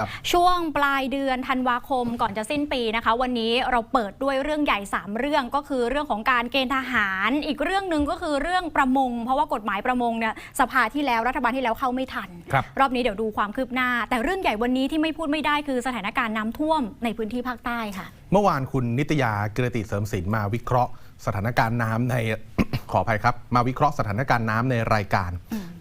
ครับช่วงปลายเดือนธันวาคมก่อนจะสิ้นปีนะคะ วันนี้เราเปิดด้วยเรื่องใหญ่ 3 เรื่องก็คือเรื่องของการเกณฑ์ทหาร อีกเรื่องหนึ่งก็คือเรื่องประมง เพราะว่ากฎหมายประมงเนี่ยสภาที่แล้วรัฐบาลที่แล้วเข้าไม่ทันครับรอบนี้เดี๋ยวดูความคืบหน้า แต่เรื่องใหญ่วันนี้ที่ไม่พูดไม่ได้คือสถานการณ์น้ำท่วมในพื้นที่ภาคใต้ค่ะ เมื่อวานคุณนิตยาเกรติเสริมศิลป์มาวิเคราะห์สถานการณ์น้ำในขออภัยครับ มาวิเคราะห์สถานการณ์น้ำในรายการ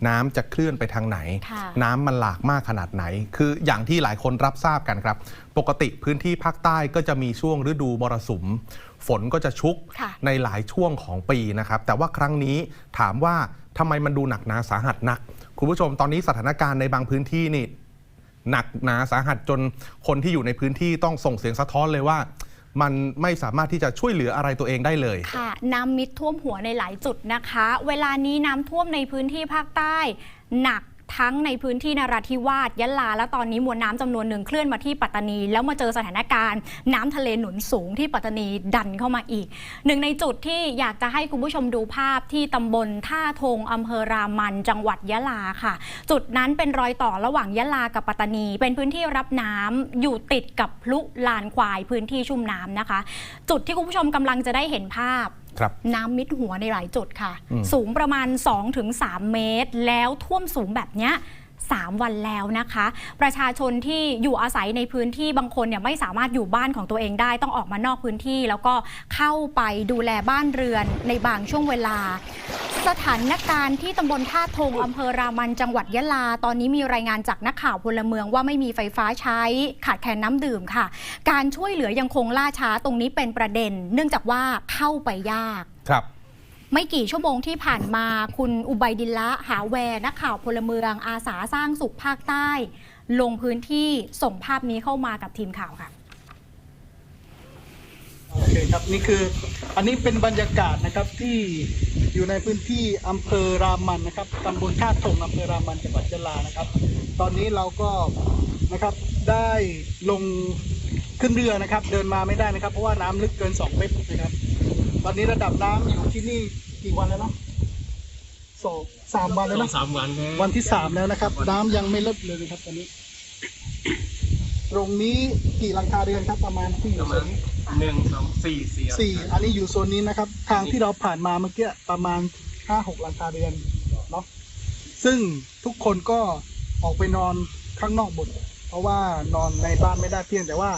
น้ำจะเคลื่อนไปทางไหนค่ะน้ำมันหลากมากขนาดไหน คืออย่างที่หลายคนรับทราบกันครับ ปกติพื้นที่ภาคใต้ก็จะมีช่วงฤดูมรสุม ฝนก็จะชุกค่ะในหลายช่วงของปีนะครับ แต่ว่าครั้งนี้ถามว่าทำไมมันดูหนักหนาสาหัสนัก คุณผู้ชมตอนนี้สถานการณ์ในบางพื้นที่นี่หนักหนาสาหัสจนคนที่อยู่ในพื้นที่ต้องส่งเสียงสะท้อนเลยว่า มันไม่สามารถที่จะช่วยเหลืออะไรตัวเองได้เลย ค่ะ น้ำมิดท่วมหัวในหลายจุดนะคะ เวลานี้น้ำท่วมในพื้นที่ภาคใต้ หนัก ทั้งในพื้นที่นราธิวาสยะลา และตอนนี้มวลน้ำจำนวนหนึ่งเคลื่อนมาที่ปัตตานี แล้วมาเจอสถานการณ์ น้ำทะเลหนุนสูงที่ปัตตานีดันเข้ามาอีก หนึ่งในจุดที่อยากจะให้คุณผู้ชมดูภาพที่ตำบลท่าทงอำเภอรามัน จังหวัดยะลาค่ะ จุดนั้นเป็นรอยต่อระหว่างยะลากับปัตตานี เป็นพื้นที่รับน้ำอยู่ติดกับพลุลานควายพื้นที่ชุ่มน้ำนะคะ จุดที่คุณผู้ชมกำลังจะได้เห็นภาพ น้ำมิดหัวในหลายจุดค่ะอืมสูงประมาณ 2-3 เมตร แล้วท่วมสูงแบบเนี้ย3 วันแล้วนะคะ ประชาชนที่อยู่อาศัยในพื้นที่บางคนเนี่ยไม่สามารถอยู่บ้านของตัวเองได้ ต้องออกมานอกพื้นที่ แล้วก็เข้าไปดูแลบ้านเรือนในบางช่วงเวลา สถานการณ์ที่ตำบลท่าทงอำเภอรามันจังหวัดยะลา ตอนนี้มีรายงานจากนักข่าวพลเมืองว่าไม่มีไฟฟ้าใช้ขาดแคลนน้ำดื่มค่ะ การช่วยเหลือยังคงล่าช้าตรงนี้เป็นประเด็น เนื่องจากว่าเข้าไปยาก ครับ ไม่กี่ชั่วโมงที่ผ่านมาคุณอุบัยดินละหาแวร์นักข่าวพลเมืองอาสาสร้างสุขภาคใต้ ลงพื้นที่ส่งภาพนี้เข้ามากับทีมข่าวค่ะ โอเคครับนี่คืออันนี้เป็นบรรยากาศนะครับที่อยู่ในพื้นที่อำเภอรามันนะครับตำบลท่าทงอำเภอรามันจังหวัดยะลานะครับ ตอนนี้เราก็นะครับได้ลงขึ้นเรือนะครับ เดินมาไม่ได้นะครับ เพราะว่าน้ำลึกเกิน2เมตรนะครับ ตอนนี้ระดับน้ำอยู่ที่นี่กี่วันแล้วเนาะสองสามวันแล้วสอเนาะงสามวันครับวันที่สามแล้วนะครับ น้ำยังไม่ลดเลยนะครับตอนนี้ ตรงนี้กี่หลังคาเรือนครับประมาณที่อปยู่ระโซมาณนนี้ หนึ่งสองสี่สี่สี่อันนี้อยู่โซนนี้นะครับ ทางที่เราผ่านมาเมื่อกี้ประมาณห้าหกหลังคาเรือนเนาะซึ่งทุกคนก็ออกไปนอนข้างนอกหมดเพราะว่านอนในบ้านไม่ได้เพียงแต่ว่า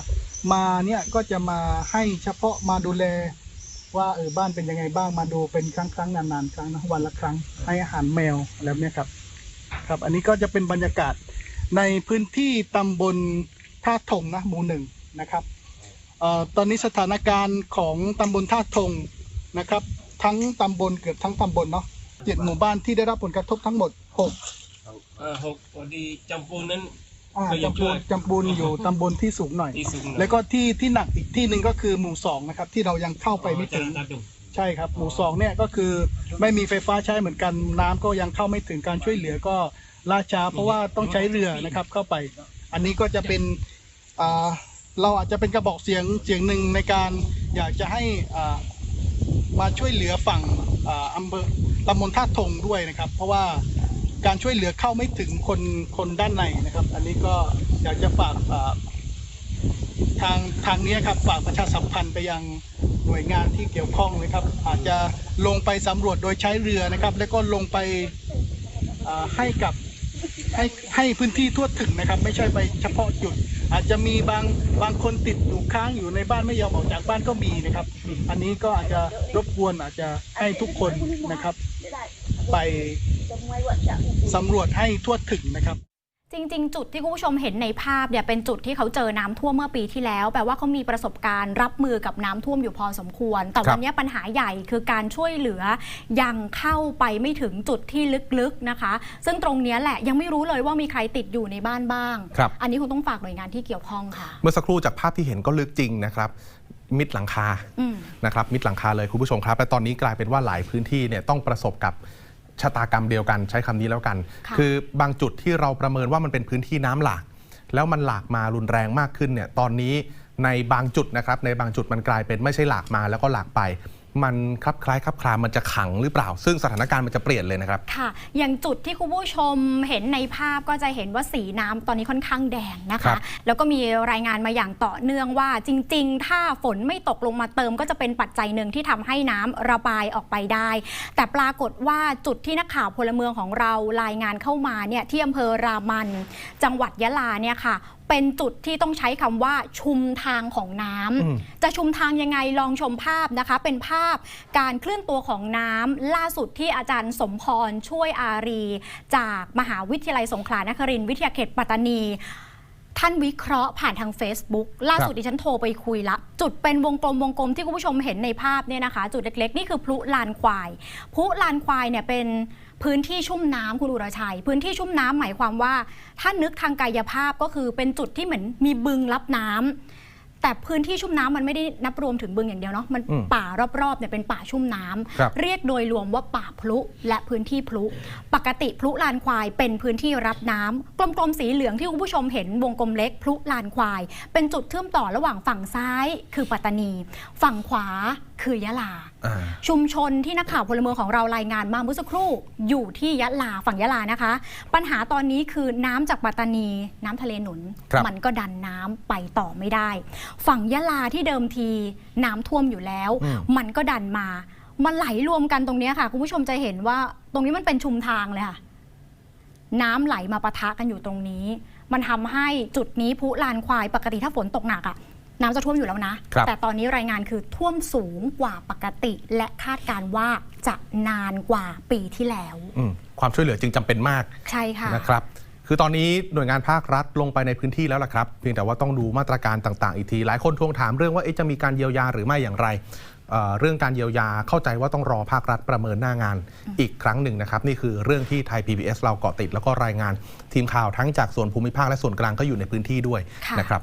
มาเนี่ยก็จะมาให้เฉพาะมาดูแล ว่าเออบ้านเป็นยังไงบ้างมาดูเป็นครั้งครั้งนานๆครั้งนะวันละครั้งให้อาหารแมวอะไรแบบเนี้ยครับ ครับ อันนี้ก็จะเป็นบรรยากาศในพื้นที่ตำบลท่าทงนะหมู่หนึ่งนะครับ อ่อตอนนี้สถานการณ์ของตำบลท่าทงนะครับ ทั้งตำบลเกือบทั้งตำบลเนาะเจ็ดหมู่บ้านที่ได้รับผลกระทบทั้งหมดหกเออหกพอดีจำปูนนั้น อ่าก็ยังจำปูนช่วยจำปูนอยู่ตำบลที่สูงหน่อย ที่สูงหน่อย แล้วก็ที่ที่หนักอีกที่หนึ่งก็คือหมู่สองนะครับ ที่เรายังเข้าไปไม่ถึงตาดุใช่ครับ หมู่สองเนี่ยก็คือไม่มีไฟฟ้าใช้เหมือนกัน น้ำก็ยังเข้าไม่ถึงการช่วยเหลือก็ล่าช้าเพราะว่าต้องใช้เรือนะครับเข้าไป อันนี้ก็จะเป็นอ่า เราอาจจะเป็นกระบอกเสียงเสียงหนึ่งในการอยากจะให้อ่ามาช่วยเหลือฝั่งอ่าอำเภอตำบลท่าทงด้วยนะครับ เพราะว่าการช่วยเหลือเข้าไม่ถึงคนคนด้านในนะครับ อันนี้ก็อยากจะฝากทางทางนี้ครับฝากประชาสัมพันธ์ไปยังหน่วยงานที่เกี่ยวข้องนะครับ อาจจะลงไปสำรวจโดยใช้เรือนะครับ แล้วก็ลงไปอ่าให้กับ ให้ให้พื้นที่ทั่วถึงนะครับ ไม่ใช่ไปเฉพาะจุด อาจจะมีบางบางคนติดอยู่ค้างอยู่ในบ้านไม่ยอมออกจากบ้านก็มีนะครับ อันนี้ก็อาจจะรบกวนอาจจะให้ทุกคนนะครับ ไปสำรวจให้ทั่วถึงนะครับ จริง ๆ จุดที่คุณผู้ชมเห็นในภาพเนี่ยเป็นจุดที่เขาเจอน้ำท่วมเมื่อปีที่แล้ว แปลว่าเขามีประสบการณ์รับมือกับน้ำท่วมอยู่พอสมควร แต่ครับวันนี้ปัญหาใหญ่คือการช่วยเหลือ ยังเข้าไปไม่ถึงจุดที่ลึกๆนะคะ ซึ่งตรงเนี้ยแหละยังไม่รู้เลยว่ามีใครติดอยู่ในบ้านบ้างครับอันนี้คงต้องฝากหน่วยงานที่เกี่ยวข้องค่ะ เมื่อสักครู่จากภาพที่เห็นก็ลึกจริงนะครับมิดหลังคาอืมนะครับมิดหลังคาเลยคุณผู้ชมครับและตอนนี้กลายเป็นว่าหลายพื้นที่เนี่ยต้องประสบกับ ชะตากรรมเดียวกันใช้คำนี้แล้วกันค่ะอบางจุดที่เราประเมินว่ามันเป็นพื้นที่น้ำหลากแล้วมันหลากมารุนแรงมากขึ้นเนี่ยตอนนี้ในบางจุดนะครับในบางจุดมันกลายเป็นไม่ใช่หลากมาแล้วก็หลากไป มันคลับคล้ายคลับคลามันจะขังหรือเปล่า ซึ่งสถานการณ์มันจะเปลี่ยนเลยนะครับ ค่ะ อย่างจุดที่คุณผู้ชมเห็นในภาพก็จะเห็นว่าสีน้ำตอนนี้ค่อนข้างแดงนะครัคะ บ แล้วก็มีรายงานมาอย่างต่อเนื่องว่าจริง ๆ ถ้าฝนไม่ตกลงมาเติมก็จะเป็นปัจจัยหนึ่งที่ทำให้น้ำระบายออกไปได้ แต่ปรากฏว่าจุดที่นักข่าวพลเมืองของเรารายงานเข้ามาเนี่ยที่อำเภอรามัน จังหวัดยะลาเนี่ยค่ะ เป็นจุดที่ต้องใช้คำว่าชุมทางของน้ำอืมจะชุมทางยังไงลองชมภาพนะคะ เป็นภาพการเคลื่อนตัวของน้ำล่าสุดที่อาจารย์สมพรช่วยอารี จากมหาวิทยาลัยสงขลานครินทร์วิทยาเขตปัตตานี ท่านวิเคราะห์ผ่านทาง Facebook ล่าสุดครับดิฉันโทรไปคุยละ จุดเป็นวงกลมวงกลมที่คุณผู้ชมเห็นในภาพเนี่ยนะคะ จุดเล็กๆ นี่คือพลุลานควาย พลุลานควายเนี่ยเป็นพื้นที่ชุ่มน้ำคุณอุรชัย พื้นที่ชุ่มน้ำหมายความว่า ถ้านึกทางกายภาพก็คือเป็นจุดที่เหมือนมีบึงรับน้ำ แต่พื้นที่ชุ่มน้ำมันไม่ได้นับรวมถึงบึงอย่างเดียวเนาะมันอืมป่ารอบๆเนี่ยเป็นป่าชุ่มน้ำครับเรียกโดยรวมว่าป่าพลุและพื้นที่พลุ ปกติพลุลานควายเป็นพื้นที่รับน้ำกลมๆสีเหลืองที่คุณผู้ชมเห็นวงกลมเล็กพลุลานควาย เป็นจุดเชื่อมต่อระหว่างฝั่งซ้าย คือปัตตานี ฝั่งขวาคือยะลาอ่า ชุมชนที่นักข่าวพลเมืองของเรารายงานมาเมื่อสักครู่อยู่ที่ยะลาฝั่งยะลานะคะ ปัญหาตอนนี้คือน้ำจากปัตตานี น้ำทะเลหนุนครับมันก็ดันน้ำไปต่อไม่ได้ ฝั่งยะลาที่เดิมทีน้ำท่วมอยู่แล้วอืมมันก็ดันมา มันไหลรวมกันตรงเนี้ยค่ะ คุณผู้ชมจะเห็นว่าตรงนี้มันเป็นชุมทางเลยค่ะ น้ำไหลมาปะทะกันอยู่ตรงนี้ มันทำให้จุดนี้พุลานควายปกติถ้าฝนตกหนักอะ น้ำจะท่วมอยู่แล้วนะ ครับ แต่ตอนนี้รายงานคือท่วมสูงกว่าปกติ และคาดการณ์ว่าจะนานกว่าปีที่แล้ว อืมความช่วยเหลือจึงจำเป็นมากใช่ค่ะ นะครับ คือตอนนี้หน่วยงานภาครัฐลงไปในพื้นที่แล้วล่ะครับ เพียงแต่ว่าต้องดูมาตรการต่างๆ อีกที หลายคนทวงถามเรื่องว่าเอ๊ะจะมีการเยียวยาหรือไม่อย่างไรเอ่อเรื่องการเยียวยาเข้าใจว่าต้องรอภาครัฐประเมินหน้างานอีกครั้งหนึ่งนะครับ นี่คือเรื่องที่ไทย PBS เราเกาะติดแล้วก็รายงานทีมข่าวทั้งจากส่วนภูมิภาคและส่วนกลางก็อยู่ในพื้นที่ด้วยค่ะ นะครับ